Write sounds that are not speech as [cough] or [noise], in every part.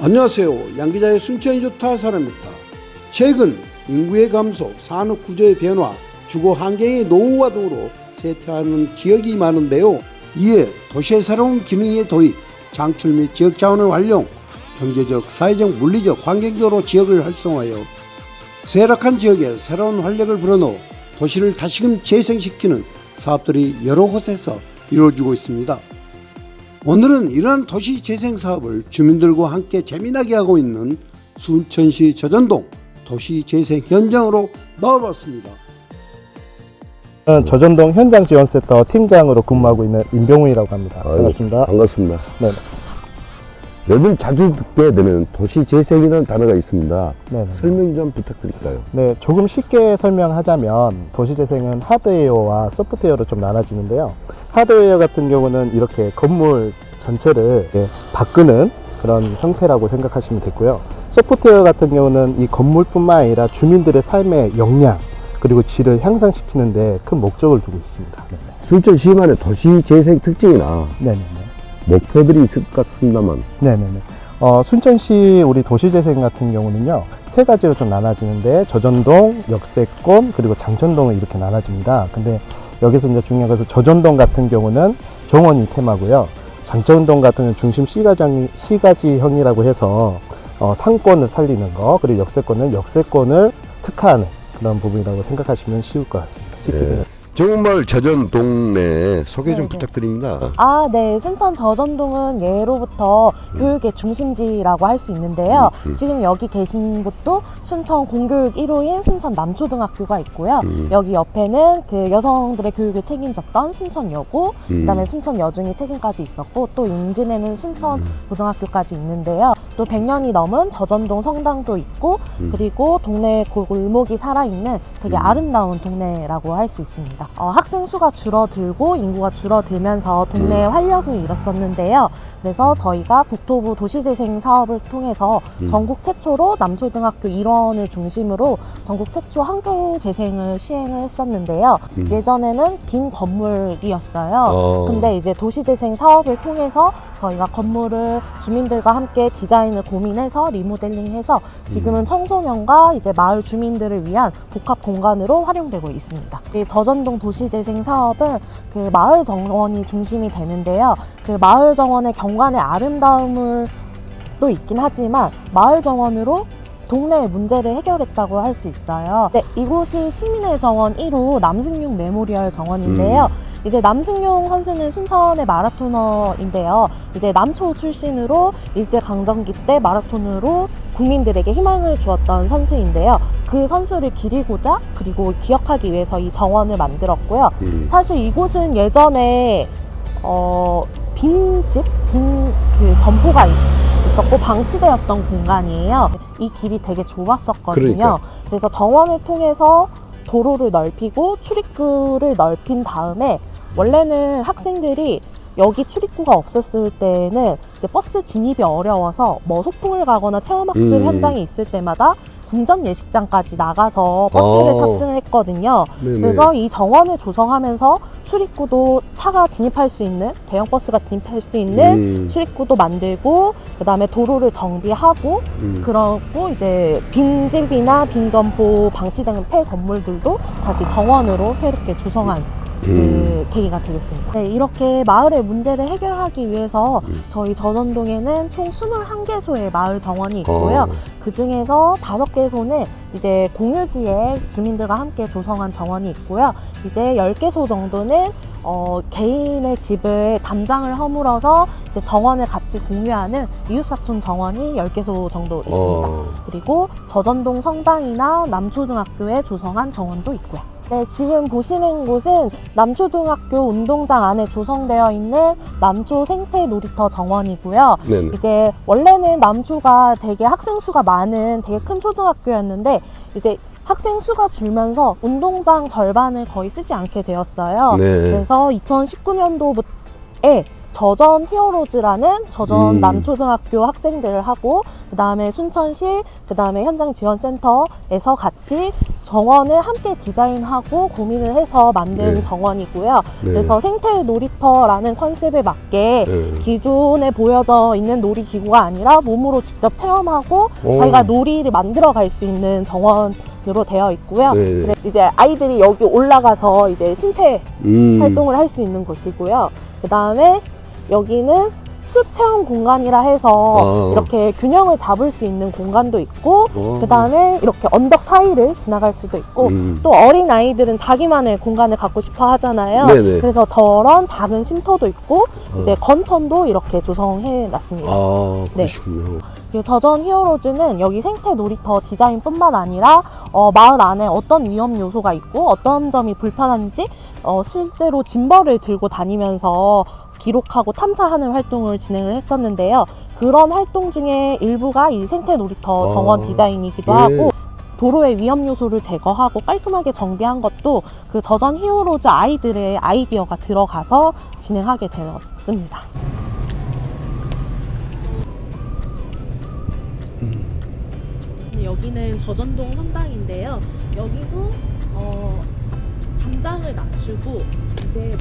안녕하세요. 양기자의 순천이 좋다 사람입니다. 최근 인구의 감소, 산업 구조의 변화, 주거 환경의 노후화 등으로 쇠퇴하는 지역이 많은데요. 이에 도시의 새로운 기능의 도입, 장출 및 지역 자원의 활용, 경제적, 사회적, 물리적, 환경적으로 지역을 활성화하여 쇠락한 지역에 새로운 활력을 불어넣어 도시를 다시금 재생시키는 사업들이 여러 곳에서 이루어지고 있습니다. 오늘은 이러한 도시 재생 사업을 주민들과 함께 재미나게 하고 있는 순천시 저전동 도시 재생 현장으로 나와봤습니다. 저는 저전동 현장 지원센터 팀장으로 근무하고 있는 임병훈이라고 합니다. 아유, 반갑습니다. 반갑습니다. 네, 요즘 자주 듣게 되는 도시 재생이라는 단어가 있습니다. 네, 네. 설명 좀 부탁드릴까요? 네, 조금 쉽게 설명하자면 도시재생은 하드웨어와 소프트웨어로 좀 나눠지는데요. 하드웨어 같은 경우는 이렇게 건물 전체를 이렇게 바꾸는 그런 형태라고 생각하시면 되고요. 소프트웨어 같은 경우는 이 건물뿐만 아니라 주민들의 삶의 역량 그리고 질을 향상시키는데 큰 목적을 두고 있습니다. 순천시만의 도시 재생 특징이나 네, 네, 네. 목표들이 있을 것 같습니다만 네네네. 어, 순천시 우리 도시재생 같은 경우는요, 세 가지로 좀 나눠지는데, 저전동, 역세권, 그리고 장천동을 이렇게 나눠집니다. 근데 여기서 이제 중요한 것은 저전동 같은 경우는 정원이 테마고요. 장천동 같은 경우는 중심 C가지, C가지형이라고 해서 어, 상권을 살리는 거, 그리고 역세권은 역세권을 특화하는 그런 부분이라고 생각하시면 쉬울 것 같습니다. 쉽게 예. 정말 저전 동네 소개 좀 네, 네. 부탁드립니다. 아, 네. 순천 저전동은 예로부터 교육의 중심지라고 할 수 있는데요. 음, 음. 지금 여기 계신 곳도 순천 공교육 1호인 순천 남초등학교가 있고요. 음. 여기 옆에는 그 여성들의 교육을 책임졌던 순천여고, 음. 그다음에 순천 여중이 책임까지 있었고, 또 인근에는 순천 음. 고등학교까지 있는데요. 또 100년이 넘은 저전동 성당도 있고, 음. 그리고 동네 골목이 살아있는 되게 음. 아름다운 동네라고 할 수 있습니다. 어, 학생 수가 줄어들고 인구가 줄어들면서 동네에 음. 활력을 잃었었는데요. 그래서 저희가 국토부 도시재생 사업을 통해서 음. 전국 최초로 남초등학교 일원을 중심으로 전국 최초 학교 재생을 시행을 했었는데요. 음. 예전에는 빈 건물이었어요. 어. 근데 이제 도시재생 사업을 통해서 저희가 건물을 주민들과 함께 디자인을 고민해서 리모델링해서 지금은 청소년과 이제 마을 주민들을 위한 복합 공간으로 활용되고 있습니다. 이 저전동 도시재생 사업은 그 마을 정원이 중심이 되는데요. 그 마을 정원의 경관의 아름다움을 또 있긴 하지만 마을 정원으로 동네의 문제를 해결했다고 할 수 있어요. 네, 이곳이 시민의 정원 1호 남승용 메모리얼 정원인데요. 이제 남승용 선수는 순천의 마라토너인데요. 이제 남초 출신으로 일제 강점기 때 마라톤으로 국민들에게 희망을 주었던 선수인데요. 그 선수를 기리고자 그리고 기억하기 위해서 이 정원을 만들었고요. 음. 사실 이곳은 예전에 어, 빈 집, 빈 그 점포가 있- 있었고 방치되었던 공간이에요. 이 길이 되게 좁았었거든요. 그러니까. 그래서 정원을 통해서 도로를 넓히고 출입구를 넓힌 다음에 원래는 학생들이 여기 출입구가 없었을 때는 이제 버스 진입이 어려워서 뭐 소풍을 가거나 체험학습 음. 현장에 있을 때마다 궁전 예식장까지 나가서 버스를 어. 탑승을 했거든요. 네네. 그래서 이 정원을 조성하면서 출입구도 차가 진입할 수 있는 대형 버스가 진입할 수 있는 음. 출입구도 만들고 그다음에 도로를 정비하고 음. 그러고 이제 빈집이나 빈점포 방치된 폐 건물들도 다시 정원으로 새롭게 조성한 그 음. 계기가 되겠습니다. 네, 이렇게 마을의 문제를 해결하기 위해서 음. 저희 저전동에는 총 21개소의 마을 정원이 있고요. 어. 그 중에서 다섯 개소는 이제 공유지에 주민들과 함께 조성한 정원이 있고요. 이제 열 개소 정도는 어, 개인의 집을 담장을 허물어서 이제 정원을 같이 공유하는 이웃사촌 정원이 열 개소 정도 있습니다. 어. 그리고 저전동 성당이나 남초등학교에 조성한 정원도 있고요. 네, 지금 보시는 곳은 남초등학교 운동장 안에 조성되어 있는 남초 생태 놀이터 정원이고요. 네네. 이제 원래는 남초가 되게 학생 수가 많은 되게 큰 초등학교였는데 이제 학생 수가 줄면서 운동장 절반을 거의 쓰지 않게 되었어요. 네. 그래서 2019년도에 저전 히어로즈라는 저전 음. 남초등학교 학생들을 하고 그 다음에 순천시 그 다음에 현장 지원센터에서 같이 정원을 함께 디자인하고 고민을 해서 만든 네. 정원이고요. 네. 그래서 생태 놀이터라는 컨셉에 맞게 네. 기존에 보여져 있는 놀이기구가 아니라 몸으로 직접 체험하고 오. 저희가 놀이를 만들어 갈 수 있는 정원으로 되어 있고요. 네, 네. 그래- 이제 아이들이 여기 올라가서 이제 신체 음. 활동을 할 수 있는 곳이고요. 그 다음에 여기는 숲 체험 공간이라 해서 아. 이렇게 균형을 잡을 수 있는 공간도 있고, 어. 그 다음에 이렇게 언덕 사이를 지나갈 수도 있고, 음. 또 어린 아이들은 자기만의 공간을 갖고 싶어 하잖아요. 네네. 그래서 저런 작은 쉼터도 있고, 어. 이제 건천도 이렇게 조성해 놨습니다. 아, 네. 그러시군요. 그 저전 히어로즈는 여기 생태 놀이터 디자인뿐만 아니라 어, 마을 안에 어떤 위험 요소가 있고 어떤 점이 불편한지 어, 실제로 짐벌을 들고 다니면서 기록하고 탐사하는 활동을 진행을 했었는데요. 그런 활동 중에 일부가 이 생태 놀이터 아, 정원 디자인이기도 네. 하고 도로의 위험 요소를 제거하고 깔끔하게 정비한 것도 그 저전 히어로즈 아이들의 아이디어가 들어가서 진행하게 되었습니다. 네, 여기는 저전동 성당인데요. 여기도 어, 담장을 낮추고 이제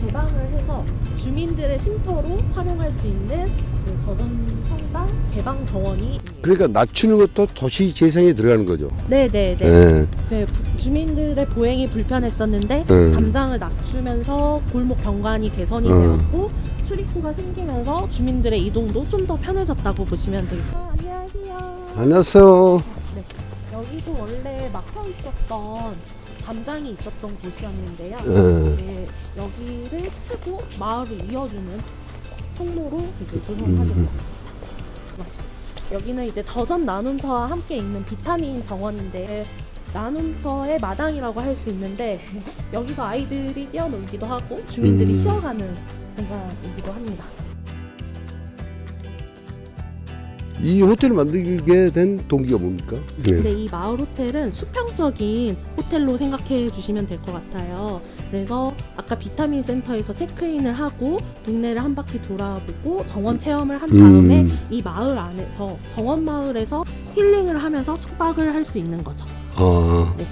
개방을 해서 주민들의 쉼터로 활용할 수 있는 그 저전 성당 개방 정원이. 그러니까 낮추는 것도 도시 재생에 들어가는 거죠. 네네네. 네. 이제 부- 주민들의 보행이 불편했었는데 네. 담장을 낮추면서 골목 경관이 개선이 음. 되었고 출입구가 생기면서 주민들의 이동도 좀 더 편해졌다고 보시면 되겠습니다. 아, 안녕하세요. 안녕하세요. 여기도 원래 막혀 있었던 담장이 있었던 곳이었는데요. 네. 네, 여기를 트고 마을을 이어주는 통로로 이제 음. 조성하겠습니다. 여기는 이제 저전 나눔터와 함께 있는 비타민 정원인데 나눔터의 마당이라고 할 수 있는데 여기서 아이들이 뛰어놀기도 하고 주민들이 음. 쉬어가는 공간이기도 합니다. 이 호텔을 만들게 된 동기가 뭡니까? 네. 근데 이 마을 호텔은 수평적인 호텔로 생각해 주시면 될 것 같아요. 그래서 아까 비타민 센터에서 체크인을 하고 동네를 한 바퀴 돌아보고 정원 체험을 한 다음에 음. 이 마을 안에서 정원 마을에서 힐링을 하면서 숙박을 할 수 있는 거죠. 아, 음.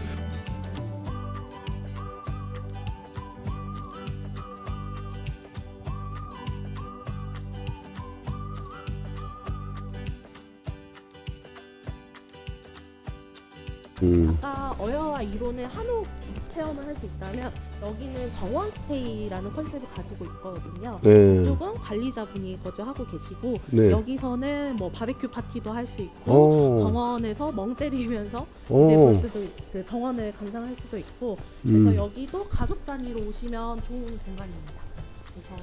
한옥 체험을 할 수 있다면 여기는 정원 스테이라는 컨셉을 가지고 있거든요. 네. 이쪽은 관리자분이 거주하고 계시고 네. 여기서는 뭐 바베큐 파티도 할 수 있고 어. 정원에서 멍 때리면서 이제 어. 볼 수도 그 정원을 감상할 수도 있고 그래서 음. 여기도 가족 단위로 오시면 좋은 공간입니다. 그래서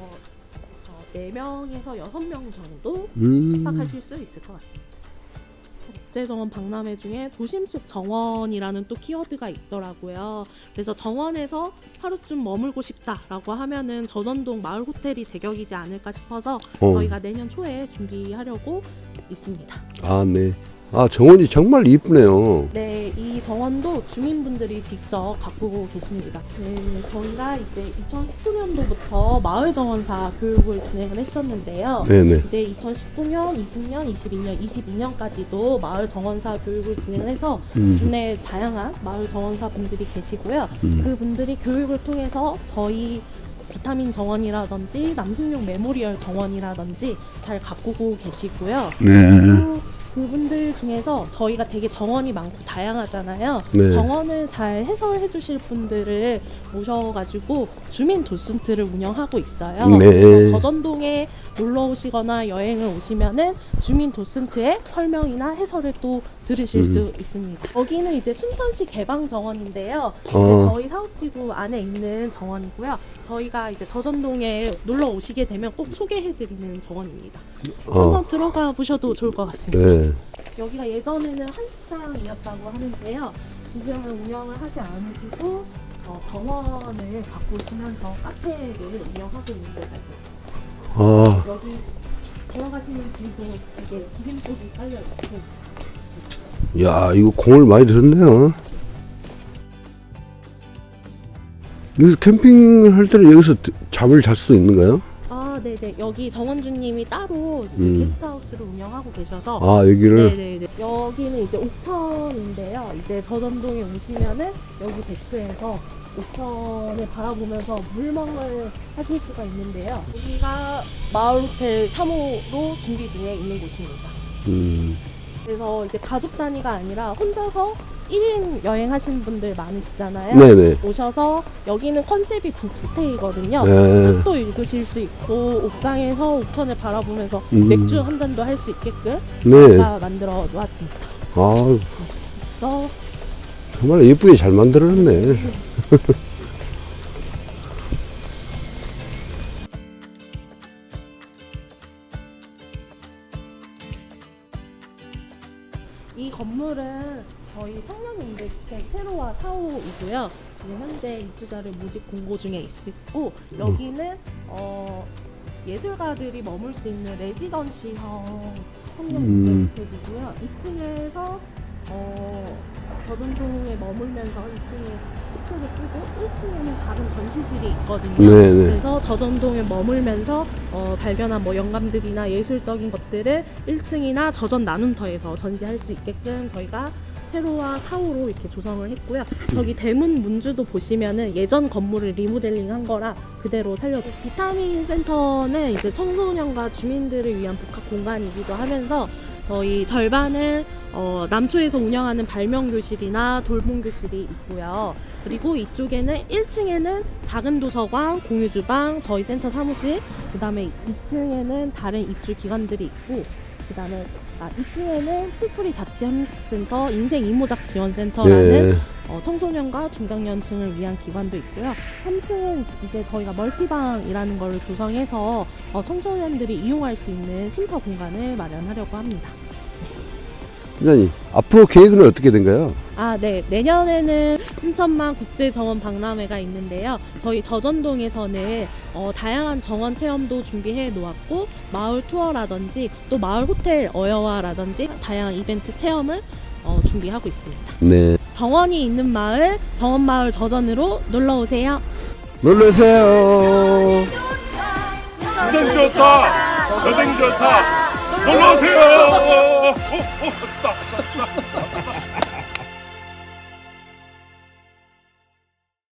어, 4명에서 6명 정도 음. 숙박하실 수 있을 것 같습니다. 국제정원 박람회 중에 도심 속 정원이라는 또 키워드가 있더라고요. 그래서 정원에서 하루쯤 머물고 싶다라고 하면은 저전동 마을 호텔이 제격이지 않을까 싶어서 어. 저희가 내년 초에 준비하려고 있습니다. 아, 네. 아, 정원이 정말 이쁘네요. 네, 이 정원도 주민분들이 직접 가꾸고 계십니다. 네, 저희가 이제 2019년도부터 마을 정원사 교육을 진행을 했었는데요. 네네. 이제 2019년, 20년, 22년, 22년까지도 마을 정원사 교육을 진행을 해서 음. 국내 다양한 마을 정원사 분들이 계시고요. 음. 그 분들이 교육을 통해서 저희 비타민 정원이라든지 남승용 메모리얼 정원이라든지 잘 가꾸고 계시고요. 네. 또 그분들 중에서 저희가 되게 정원이 많고 다양하잖아요. 네. 정원을 잘 해설해 주실 분들을 모셔가지고 주민 도슨트를 운영하고 있어요. 네. 그래서 저전동에 놀러 오시거나 여행을 오시면은 주민 도슨트의 설명이나 해설을 또 들으실 음. 수 있습니다. 여기는 이제 순천시 개방 정원인데요. 어. 네, 저희 사업지구 안에 있는 정원이고요. 저희가 이제 저전동에 놀러 오시게 되면 꼭 소개해드리는 정원입니다. 어. 한번 들어가 보셔도 좋을 것 같습니다. 네. 여기가 예전에는 한식당이었다고 하는데요. 지금은 운영을 하지 않으시고 어, 정원을 바꾸시면서 카페를 운영하고 있는 곳이고 아, 여기 들어가시는 길도 되게 디딤돌이 깔려 있고 야, 이거 공을 많이 들었네요. 여기서 캠핑 할 때는 여기서 잠을 잘 수 있는가요? 아, 네. 네네 여기 정원주님이 따로 음. 게스트하우스를 운영하고 계셔서 아, 여기를. 네네네 여기는 이제 옥천인데요. 이제 저전동에 오시면은 여기 데크에서 옥천을 바라보면서 물멍을 하실 수가 있는데요. 여기가 마을 호텔 3호로 준비 중에 있는 곳입니다. 음, 그래서 이제 가족 단위가 아니라 혼자서 1인 여행 하시는 분들 많으시잖아요. 네네. 오셔서 여기는 컨셉이 북스테이거든요. 네. 또 읽으실 수 있고 옥상에서 옥천을 바라보면서 음. 맥주 한 잔도 할 수 있게끔 네. 제가 만들어 놓았습니다. 아, 그래서 정말 예쁘게 잘 만들었네. [laughs] 이 건물은 저희 청년임대주택 세로와 4호이고요. 지금 현재 입주자를 모집 공고 중에 있고 여기는 어, 예술가들이 머물 수 있는 레지던시형 청년임대주택이고요. 2층에서 어, 저전동에 머물면서 2층에 숙소를 쓰고 1층에는 작은 전시실이 있거든요. 네네. 그래서 저전동에 머물면서 어, 발견한 뭐 영감들이나 예술적인 것들을 1층이나 저전 나눔터에서 전시할 수 있게끔 저희가 세로와 4호로 이렇게 조성을 했고요. 저기 대문 문주도 보시면은 예전 건물을 리모델링한 거라 그대로 살려. 비타민 센터는 이제 청소년과 주민들을 위한 복합 공간이기도 하면서 저희 절반은 어, 남초에서 운영하는 발명 교실이나 돌봄 교실이 있고요. 그리고 이쪽에는 1층에는 작은 도서관, 공유 주방, 저희 센터 사무실, 그 다음에 2층에는 다른 입주 기관들이 있고, 그 다음에 아, 2층에는 풀풀이 자치협력센터 인생 이모작 지원센터라는 예. 어, 청소년과 중장년층을 위한 기관도 있고요. 3층은 이제 저희가 멀티방이라는 걸 조성해서 어, 청소년들이 이용할 수 있는 쉼터 공간을 마련하려고 합니다. 기자님, 앞으로 계획은 어떻게 된가요? 아, 네. 내년에는 신천만 국제정원 박람회가 있는데요. 저희 저전동에서는 어, 다양한 정원 체험도 준비해 놓았고, 마을 투어라든지 또 마을 호텔 어여와라든지 다양한 이벤트 체험을 어, 준비하고 있습니다. 네. 정원이 있는 마을, 정원마을 저전으로 놀러 오세요. 놀러 오세요. 저등 좋다. 저등 좋다. 놀러 오세요. Oberstdorfer.